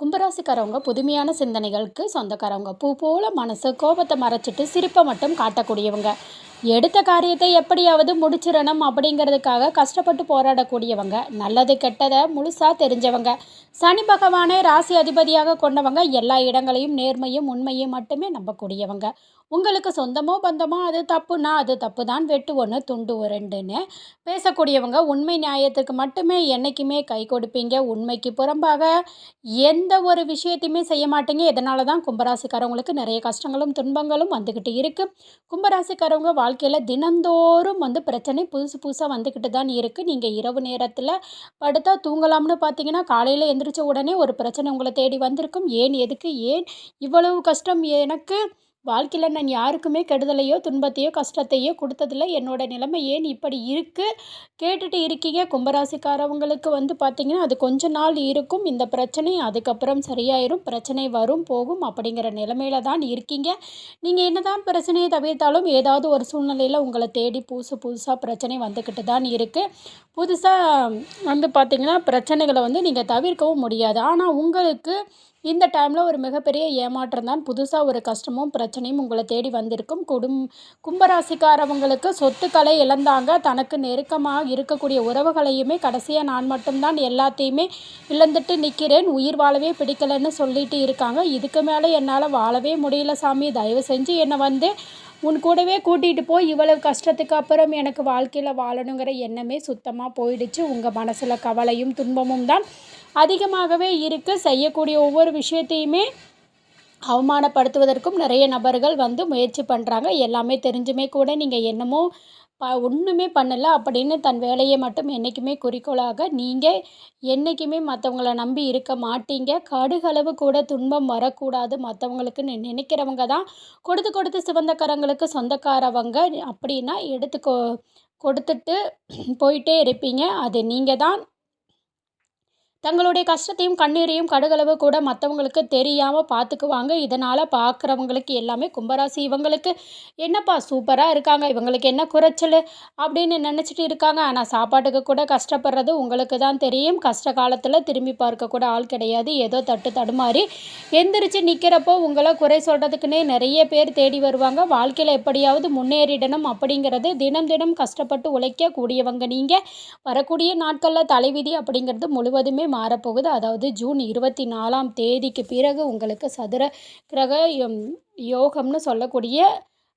கும்பராசிக்காரவங்க புதுமையான சிந்தனைகளுக்கு சொந்தக்காரவங்க. பூ போல மனசு கோபத்தை மறைச்சிட்டு சிரிப்பை மட்டும் காட்டக்கூடியவங்க. எடுத்த காரியத்தை எப்படியாவது முடிச்சிடணும் அப்படிங்கிறதுக்காக கஷ்டப்பட்டு போராடக்கூடியவங்க. நல்லது கெட்டதை முழுசாக தெரிஞ்சவங்க. சனி பகவானை ராசி அதிபதியாக கொண்டவங்க எல்லா இடங்களையும் நேர்மையும் உண்மையும் மட்டுமே நம்பக்கூடியவங்க. உங்களுக்கு சொந்தமோ பந்தமோ அது தப்புனா அது தப்பு தான் வெட்டு ஒன்று துண்டு ரெண்டுன்னு பேசக்கூடியவங்க உண்மை நியாயத்துக்கு மட்டுமே என்றைக்குமே கை கொடுப்பீங்க. உண்மைக்கு புறம்பாக எந்த ஒரு விஷயத்தையுமே செய்ய மாட்டீங்க. இதனால தான் கும்பராசிக்காரவங்களுக்கு நிறைய கஷ்டங்களும் துன்பங்களும் வந்துக்கிட்டு இருக்குது கும்பராசிக்காரவங்க வாழ்க்கையில் தினந்தோறும் வந்து பிரச்சனை புதுசு புதுசாக வந்துக்கிட்டு தான் இருக்குது நீங்கள் இரவு நேரத்தில் படுத்தா தூங்கலாம்னு பார்த்தீங்கன்னா காலையில் எந்திரிச்ச உடனே ஒரு பிரச்சனை உங்களை தேடி வந்திருக்கும். ஏன் எதுக்கு ஏன் இவ்வளவு கஷ்டம் எனக்கு வாழ்க்கையில் நான் யாருக்குமே கெடுதலையோ துன்பத்தையோ கஷ்டத்தையோ கொடுத்ததில்ல. என்னோட நிலைமை ஏன் இப்படி இருக்குது கேட்டுட்டு இருக்கீங்க. கும்பராசிக்காரவங்களுக்கு வந்து பார்த்திங்கன்னா அது கொஞ்ச நாள் இருக்கும். இந்த பிரச்சனை அதுக்கப்புறம் சரியாயிரும். பிரச்சனை வரும் போகும் அப்படிங்கிற நிலைமையில தான் இருக்கீங்க. நீங்கள் என்ன தான் பிரச்சனையை தவிர்த்தாலும் ஏதாவது ஒரு சூழ்நிலையில் உங்களை தேடி புதுசு புதுசாக பிரச்சனை வந்துக்கிட்டு தான் இருக்குது புதுசாக வந்து பார்த்திங்கன்னா பிரச்சனைகளை வந்து நீங்கள் தவிர்க்கவும் முடியாது. ஆனால் உங்களுக்கு இந்த டைமில் ஒரு மிகப்பெரிய ஏமாற்றம் தான் புதுசாக ஒரு கஷ்டமும் பிரச்சனையும் உங்களை தேடி வந்திருக்கும். குடும் கும்பராசிக்காரவங்களுக்கு சொத்துக்களை இழந்தாங்க. தனக்கு நெருக்கமாக இருக்கக்கூடிய உறவுகளையுமே கடைசியாக நான் மட்டும்தான் எல்லாத்தையுமே இழந்துட்டு நிற்கிறேன் உயிர் வாழவே பிடிக்கலைன்னு சொல்லிட்டு இருக்காங்க. இதுக்கு மேலே என்னால் வாழவே முடியல சாமி. தயவு செஞ்சு என்னை வந்து உன் கூடவே கூட்டிகிட்டு போய் இவ்வளவு கஷ்டத்துக்கு அப்புறம் எனக்கு வாழ்க்கையில் வாழணுங்கிற எண்ணமே சுத்தமாக போயிடுச்சு. உங்கள் மனசில் கவலையும் துன்பமும் தான் அதிகமாகவே இருக்குது செய்யக்கூடிய ஒவ்வொரு விஷயத்தையுமே அவமானப்படுத்துவதற்கும் நிறைய நபர்கள் வந்து முயற்சி பண்ணுறாங்க எல்லாமே தெரிஞ்சுமே கூட நீங்கள் என்னமோ ப ஒன்றுமே பண்ணலை அப்படின்னு தன் வேலையை மட்டும் என்றைக்குமே குறிக்கோளாக நீங்கள் என்றைக்குமே மற்றவங்கள நம்பி இருக்க மாட்டீங்க. கடுகளவு கூட துன்பம் வரக்கூடாது. மற்றவங்களுக்கு நினைக்கிறவங்க தான் கொடுத்து கொடுத்து சிவந்தக்காரங்களுக்கு சொந்தக்காரவங்க அப்படின்னா எடுத்து கொ கொடுத்துட்டு போயிட்டே இருப்பீங்க. அது நீங்கள் தான் தங்களுடைய கஷ்டத்தையும் கண்ணீரையும் கடுகளவு கூட மற்றவங்களுக்கு தெரியாமல் பார்த்துக்குவாங்க இதனால் பார்க்குறவங்களுக்கு எல்லாமே கும்பராசி இவங்களுக்கு என்னப்பா சூப்பராக இருக்காங்க இவங்களுக்கு என்ன குறைச்சல் அப்படின்னு நினச்சிட்டு இருக்காங்க. ஆனால் சாப்பாட்டுக்கு கூட கஷ்டப்படுறது உங்களுக்கு தான் தெரியும். கஷ்ட காலத்தில் திரும்பி பார்க்கக்கூட ஆள் கிடையாது. ஏதோ தட்டு தடுமாறி எந்திரிச்சு நிற்கிறப்போ உங்களை குறை சொல்கிறதுக்குன்னே நிறைய பேர் தேடி வருவாங்க. வாழ்க்கையில் எப்படியாவது முன்னேறிடணும் அப்படிங்கிறது தினம் தினம் கஷ்டப்பட்டு உழைக்கக்கூடியவங்க நீங்கள் வரக்கூடிய நாட்களில் தலைவிதி அப்படிங்கிறது முழுவதுமே மாறப்போகுது. அதாவது ஜூன் இருபத்தி நாலாம் தேதிக்கு பிறகு உங்களுக்கு சதுர கிரக யோகம்னு சொல்லக்கூடிய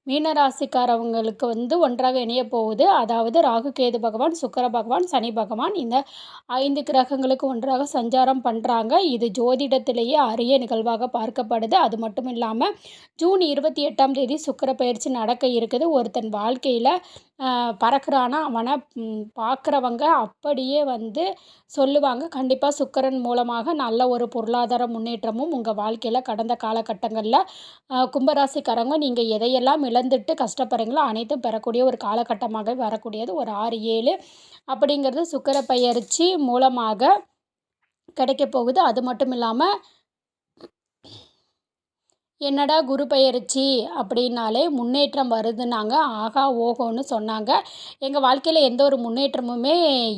மீனராசிக்காரவங்களுக்கு வந்து ஒன்றாக இணைய போகுது. அதாவது ராகு கேது பகவான் சுக்கர பகவான் சனி பகவான் இந்த ஐந்து கிரகங்களுக்கு ஒன்றாக சஞ்சாரம் பண்ணுறாங்க இது ஜோதிடத்திலேயே அரிய நிகழ்வாக பார்க்கப்படுது. அது மட்டும் இல்லாமல் ஜூன் இருபத்தி எட்டாம் தேதி சுக்கர பயிற்சி நடக்க இருக்குது. ஒருத்தன் வாழ்க்கையில் பறக்கிறானா அவனை பார்க்குறவங்க அப்படியே வந்து சொல்லுவாங்க. கண்டிப்பாக சுக்கரன் மூலமாக நல்ல ஒரு பொருளாதார முன்னேற்றமும் உங்கள் வாழ்க்கையில் கடந்த காலகட்டங்களில் கும்பராசிக்காரங்க நீங்கள் எதையெல்லாம் இழந்துட்டு கஷ்டப்படுறீங்களோ அனைத்தும் பெறக்கூடிய ஒரு காலகட்டமாக வரக்கூடியது. ஒரு ஆறு ஏழு அப்படிங்கிறது சுக்கர பயிற்சி மூலமாக கிடைக்க போகுது. அது மட்டும் இல்லாமல் என்னடா குரு பெயர்ச்சி அப்படின்னாலே முன்னேற்றம் வருதுன்னாங்க. ஆகா ஓகோன்னு சொன்னாங்க. எங்கள் வாழ்க்கையில் எந்த ஒரு முன்னேற்றமுமே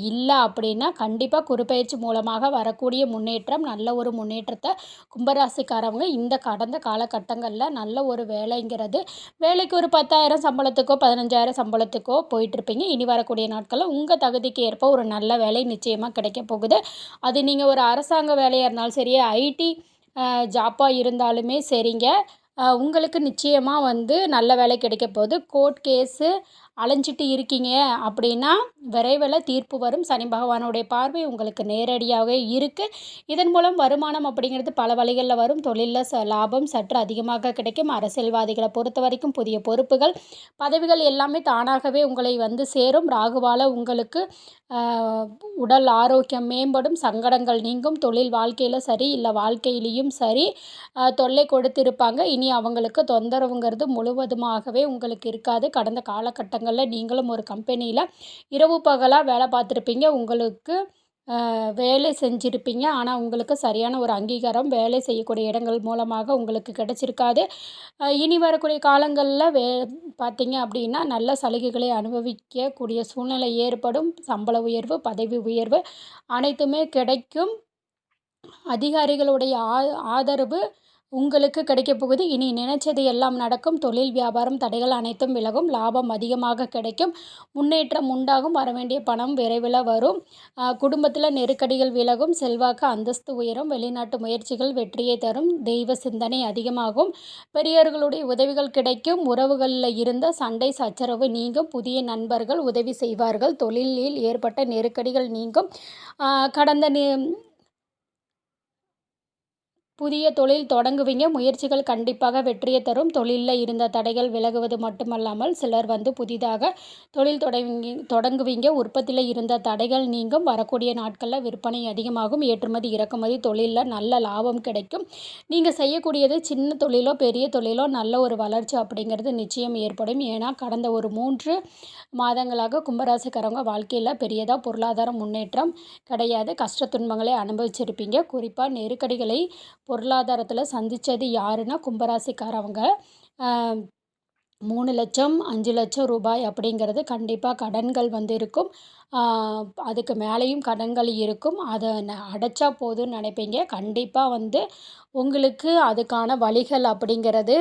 இல்லை அப்படின்னா கண்டிப்பாக குரு பயிற்சி மூலமாக வரக்கூடிய முன்னேற்றம் நல்ல ஒரு முன்னேற்றத்தை கும்பராசிக்காரவங்க இந்த கடந்த காலகட்டங்களில் நல்ல ஒரு வேலைங்கிறது. வேலைக்கு ஒரு பத்தாயிரம் சம்பளத்துக்கோ பதினஞ்சாயிரம் சம்பளத்துக்கோ போயிட்டுருப்பீங்க. இனி வரக்கூடிய நாட்களில் உங்கள் தகுதிக்கு ஏற்ப ஒரு நல்ல வேலை நிச்சயமாக கிடைக்க போகுது. அது நீங்கள் ஒரு அரசாங்க வேலையாக இருந்தாலும் சரி ஐடி ஜாப்பாக இருந்தாலுமே சரிங்க. உங்களுக்கு நிச்சயமாக வந்து நல்ல வேலை கிடைக்க போகுது. கோர்ட் கேஸு அலைஞ்சிட்டு இருக்கீங்க அப்படின்னா விரைவில் தீர்ப்பு வரும். சனி பகவானுடைய பார்வை உங்களுக்கு நேரடியாகவே இருக்குது இதன் மூலம் வருமானம் அப்படிங்கிறது பல வழிகளில் வரும். தொழிலில் ச லாபம் சற்று அதிகமாக கிடைக்கும். அரசியல்வாதிகளை பொறுத்த வரைக்கும் புதிய பொறுப்புகள் பதவிகள் எல்லாமே தானாகவே உங்களை வந்து சேரும். ராகுவால் உங்களுக்கு உடல் ஆரோக்கியம் மேம்படும். சங்கடங்கள் நீங்கும். தொழில் வாழ்க்கையில் சரி இல்லை வாழ்க்கையிலையும் சரி தொல்லை கொடுத்திருப்பாங்க. இனி அவங்களுக்கு தொந்தரவுங்கிறது முழுவதுமாகவே உங்களுக்கு இருக்காது. கடந்த காலகட்டங்கள் காலகட்டங்களில் நீங்களும் ஒரு கம்பெனியில் இரவு பகலாக வேலை பார்த்துருப்பீங்க. உங்களுக்கு வேலை செஞ்சுருப்பீங்க. ஆனால் உங்களுக்கு சரியான ஒரு அங்கீகாரம் வேலை செய்யக்கூடிய இடங்கள் மூலமாக உங்களுக்கு கிடச்சிருக்காது. இனி வரக்கூடிய காலங்களில் வே பார்த்தீங்க அப்படின்னா நல்ல சலுகைகளை அனுபவிக்கக்கூடிய சூழ்நிலை ஏற்படும். சம்பள உயர்வு பதவி உயர்வு அனைத்துமே கிடைக்கும். அதிகாரிகளுடைய ஆ ஆதரவு உங்களுக்கு கிடைக்கப் போகுது. இனி நினைச்சது எல்லாம் நடக்கும். தொழில் வியாபாரம் தடைகள் அனைத்தும் விலகும். லாபம் அதிகமாக கிடைக்கும். முன்னேற்றம் உண்டாகும். வரவேண்டிய பணம் விரைவில் வரும். குடும்பத்தில் நெருக்கடிகள் விலகும். செல்வாக்கு அந்தஸ்து உயரும். வெளிநாட்டு முயற்சிகள் வெற்றியை தரும். தெய்வ சிந்தனை அதிகமாகும். பெரியவர்களுடைய உதவிகள் கிடைக்கும். உறவுகளில் இருந்த சண்டை சச்சரவு நீங்கும். புதிய நண்பர்கள் உதவி செய்வார்கள். தொழிலில் ஏற்பட்ட நெருக்கடிகள் நீங்கும். கடந்த புதிய தொழில் தொடங்குவீங்க. முயற்சிகள் கண்டிப்பாக வெற்றியை தரும். தொழிலில் இருந்த தடைகள் விலகுவது மட்டுமல்லாமல் சிலர் வந்து புதிதாக தொழில் தொடங்கி தொடங்குவீங்க. உற்பத்தியில் இருந்த தடைகள் நீங்கும். வரக்கூடிய நாட்களில் விற்பனை அதிகமாகும். ஏற்றுமதி இறக்குமதி தொழிலில் நல்ல லாபம் கிடைக்கும். நீங்கள் செய்யக்கூடியது சின்ன தொழிலோ பெரிய தொழிலோ நல்ல ஒரு வளர்ச்சி அப்படிங்கிறது நிச்சயம் ஏற்படும். ஏன்னா கடந்த ஒரு மூன்று மாதங்களாக கும்பராசிக்காரவங்க வாழ்க்கையில் பெரியதாக பொருளாதார முன்னேற்றம் கிடையாது. கஷ்ட துன்பங்களை அனுபவிச்சிருப்பீங்க. குறிப்பாக நெருக்கடிகளை பொருளாதாரத்தில் சந்தித்தது யாருன்னா கும்பராசிக்காரவங்க. மூணு லட்சம் அஞ்சு லட்சம் ரூபாய் அப்படிங்கிறது கண்டிப்பாக கடன்கள் வந்து இருக்கும் அதுக்கு மேலேயும் கடன்கள் இருக்கும். அதை ந அடைச்சா போதும்னு நினைப்பீங்க. கண்டிப்பாக வந்து உங்களுக்கு அதுக்கான வழிகள் அப்படிங்கிறது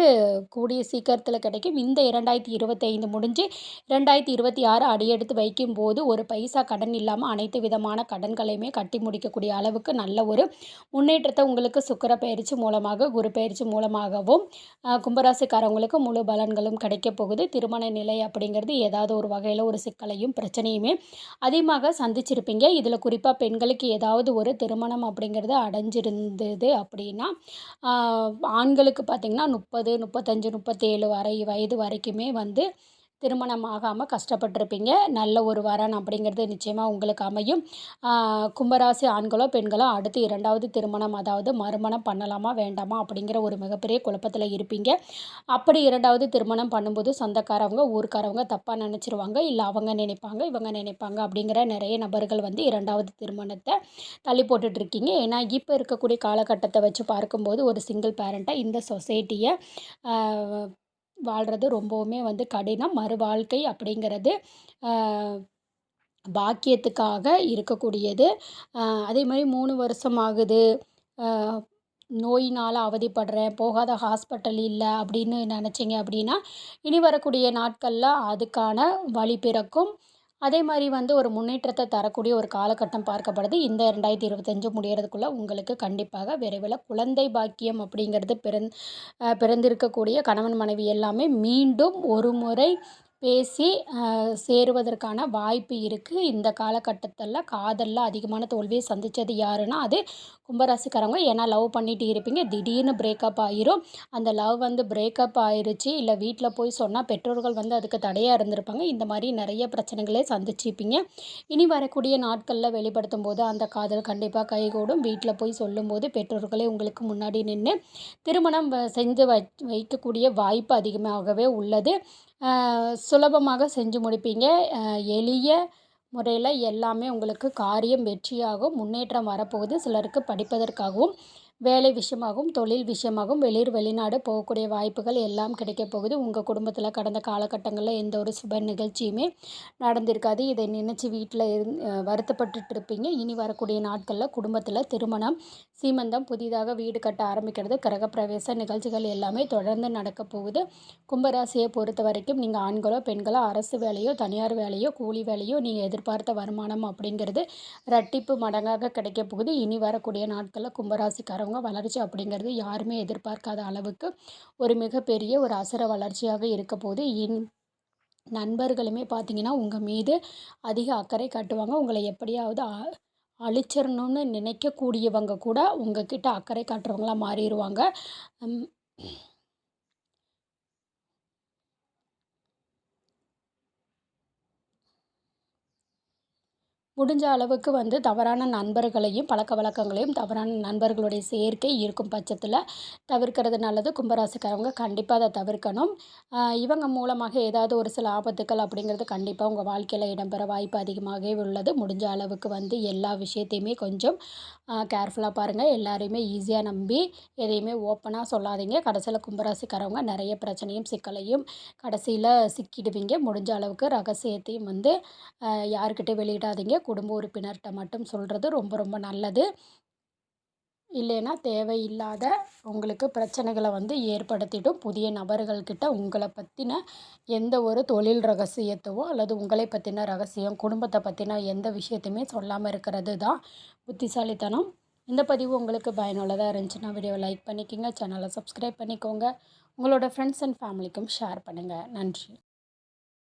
கூடிய சீக்கிரத்தில் கிடைக்கும். இந்த இரண்டாயிரத்தி இருபத்தைந்து முடிஞ்சு ரெண்டாயிரத்தி இருபத்தி ஆறு அடியெடுத்து வைக்கும்போது ஒரு பைசா கடன் இல்லாமல் அனைத்து விதமான கடன்களையுமே கட்டி முடிக்கக்கூடிய அளவுக்கு நல்ல ஒரு முன்னேற்றத்தை உங்களுக்கு சுக்கர பயிற்சி மூலமாக குரு பயிற்சி மூலமாகவும் கும்பராசிக்காரவங்களுக்கு முழு பலன்களும் கிடைக்கும் கிடைக்க போகுது. திருமண நிலை அப்படிங்கிறது ஏதாவது ஒரு வகையில் ஒரு சிக்கலையும் பிரச்சனையுமே அதிகமாக சந்திச்சிருப்பீங்க. இதில் குறிப்பாக பெண்களுக்கு ஏதாவது ஒரு திருமணம் அப்படிங்கிறது அடைஞ்சிருந்தது அப்படின்னா ஆண்களுக்கு பார்த்திங்கன்னா முப்பது முப்பத்தஞ்சு முப்பத்தேழு வரை வயது வரைக்குமே வந்து திருமணம் ஆகாமல் கஷ்டப்பட்டிருப்பீங்க. நல்ல ஒரு வரன் அப்படிங்கிறது நிச்சயமாக உங்களுக்கு அமையும். கும்பராசி ஆண்களோ பெண்களோ அடுத்து இரண்டாவது திருமணம் அதாவது மறுமணம் பண்ணலாமா வேண்டாமா அப்படிங்கிற ஒரு மிகப்பெரிய குழப்பத்தில் இருப்பீங்க. அப்படி இரண்டாவது திருமணம் பண்ணும்போது சொந்தக்காரவங்க ஊருக்காரவங்க தப்பாக நினச்சிருவாங்க. இல்லை அவங்க நினைப்பாங்க இவங்க நினைப்பாங்க அப்படிங்கிற நிறைய நபர்கள் வந்து இரண்டாவது திருமணத்தை தள்ளி போட்டுட்ருக்கீங்க. ஏன்னா இப்போ இருக்கக்கூடிய காலகட்டத்தை வச்சு பார்க்கும்போது ஒரு சிங்கிள் பேரண்ட்டாக இந்த சொசைட்டியை வாழ்கிறது ரொம்பவுமே வந்து கடினம். மறுவாழ்க்கை அப்படிங்கிறது பாக்கியத்துக்காக இருக்கக்கூடியது. அதே மாதிரி மூணு வருஷம் ஆகுது. நோயினால் அவதிப்படுறேன் போகாத ஹாஸ்பிட்டல் இல்லை அப்படின்னு நினச்சிங்க அப்படின்னா இனி வரக்கூடிய நாட்களில் அதுக்கான வழி பிறக்கும். அதே மாதிரி வந்து ஒரு முன்னேற்றத்தை தரக்கூடிய ஒரு காலகட்டம் பார்க்கப்படுது. இந்த ரெண்டாயிரத்தி இருபத்தஞ்சு முடியறதுக்குள்ளே உங்களுக்கு கண்டிப்பாக விரைவில் குழந்தை பாக்கியம் அப்படிங்கிறது பிறந் பிறந்திருக்கக்கூடிய கணவன் மனைவி எல்லாமே மீண்டும் ஒரு முறை பேசி சேருவதற்கான வாய்ப்பு இருக்குது இந்த காலகட்டத்தில் காதலில் அதிகமான தோல்வியை சந்தித்தது யாருன்னா அது கும்பராசிக்காரவங்க ஏன்னா லவ் பண்ணிட்டு இருப்பீங்க. திடீர்னு பிரேக்கப் ஆயிரும். அந்த லவ் வந்து பிரேக்கப் ஆயிடுச்சு இல்லை வீட்டில் போய் சொன்னால் பெற்றோர்கள் வந்து அதுக்கு தடையாக இருந்திருப்பாங்க. இந்த மாதிரி நிறைய பிரச்சனைகளே சந்திச்சுப்பீங்க இனி வரக்கூடிய நாட்களில் வெளிப்படுத்தும் போது அந்த காதல் கண்டிப்பாக கைகூடும். வீட்டில் போய் சொல்லும்போது பெற்றோர்களே உங்களுக்கு முன்னாடி நின்று திருமணம் செஞ்சு வை வைக்கக்கூடிய வாய்ப்பு அதிகமாகவே உள்ளது. சுலபமாக செஞ்சு முடிப்பீங்க. எளிய முறையில் எல்லாமே உங்களுக்கு காரியம் வெற்றியாகும் முன்னேற்றம் வரப்போகுது. சிலருக்கு படிப்பதற்காகவும். வேலை விஷயமாகவும் தொழில் விஷயமாகவும் வெளியூர் வெளிநாடு போகக்கூடிய வாய்ப்புகள் எல்லாம் கிடைக்க போகுது. உங்கள் குடும்பத்தில் கடந்த காலகட்டங்களில் எந்த ஒரு சுப நிகழ்ச்சியுமே நடந்திருக்காது. இதை நினச்சி வீட்டில் இருந் வருத்தப்பட்டுட்டு இருப்பீங்க இனி வரக்கூடிய நாட்களில் குடும்பத்தில் திருமணம் சீமந்தம் புதிதாக வீடு கட்ட ஆரம்பிக்கிறது கிரகப்பிரவேச நிகழ்ச்சிகள் எல்லாமே தொடர்ந்து நடக்க போகுது. கும்பராசியை பொறுத்த வரைக்கும் நீங்கள் ஆண்களோ பெண்களோ அரசு வேலையோ தனியார் வேலையோ கூலி வேலையோ நீங்கள் எதிர்பார்த்த வருமானம் அப்படிங்கிறது ரட்டிப்பு மடங்காக கிடைக்க போகுது. இனி வரக்கூடிய நாட்களில் கும்பராசிக்காரங்க இருக்கிறவங்க வளர்ச்சி அப்படிங்கிறது யாருமே எதிர்பார்க்காத அளவுக்கு ஒரு மிகப்பெரிய ஒரு அசுர வளர்ச்சியாக இருக்க போது இன் நண்பர்களுமே பார்த்தீங்கன்னா உங்கள் மீது அதிக அக்கறை காட்டுவாங்க. உங்களை எப்படியாவது அழிச்சிடணும்னு நினைக்கக்கூடியவங்க கூட உங்ககிட்ட அக்கறை காட்டுறவங்களாக மாறிடுவாங்க முடிஞ்ச அளவுக்கு வந்து தவறான நண்பர்களையும் பழக்க வழக்கங்களையும் தவறான நண்பர்களுடைய சேர்க்கை இருக்கும் பட்சத்தில் தவிர்க்கிறது நல்லது. கும்பராசிக்காரவங்க கண்டிப்பாக அதை தவிர்க்கணும். இவங்க மூலமாக ஏதாவது ஒரு சில ஆபத்துக்கள் அப்படிங்கிறது கண்டிப்பாக உங்கள் வாழ்க்கையில் இடம்பெற வாய்ப்பு அதிகமாகவே உள்ளது. முடிஞ்ச அளவுக்கு வந்து எல்லா விஷயத்தையுமே கொஞ்சம் கேர்ஃபுல்லாக பாருங்கள் எல்லாரையுமே ஈஸியாக நம்பி எதையுமே ஓப்பனாக சொல்லாதீங்க. கடைசியில் கும்பராசிக்காரவங்க நிறைய பிரச்சனையும் சிக்கலையும் கடைசியில் சிக்கிடுவீங்க. முடிஞ்ச அளவுக்கு ரகசியத்தையும் வந்து யாருக்கிட்டே வெளியிடாதீங்க. குடும்ப உறுப்பினர்கிட்ட மட்டும் சொல்கிறது ரொம்ப ரொம்ப நல்லது. இல்லைன்னா தேவையில்லாத உங்களுக்கு பிரச்சனைகளை வந்து ஏற்படுத்திட்டும் புதிய நபர்கள்கிட்ட உங்களை பற்றின எந்த ஒரு தொழில் ரகசியத்தவோ அல்லது உங்களை பற்றின ரகசியம் குடும்பத்தை பற்றின எந்த விஷயத்தையுமே சொல்லாமல் இருக்கிறது தான் புத்திசாலித்தனம். இந்த பதிவு உங்களுக்கு பயனுள்ளதாக இருந்துச்சுன்னா வீடியோவை லைக் பண்ணிக்கோங்க சேனலை சப்ஸ்கிரைப் பண்ணிக்கோங்க. உங்களோட ஃப்ரெண்ட்ஸ் அண்ட் ஃபேமிலிக்கும் ஷேர் பண்ணுங்கள் நன்றி.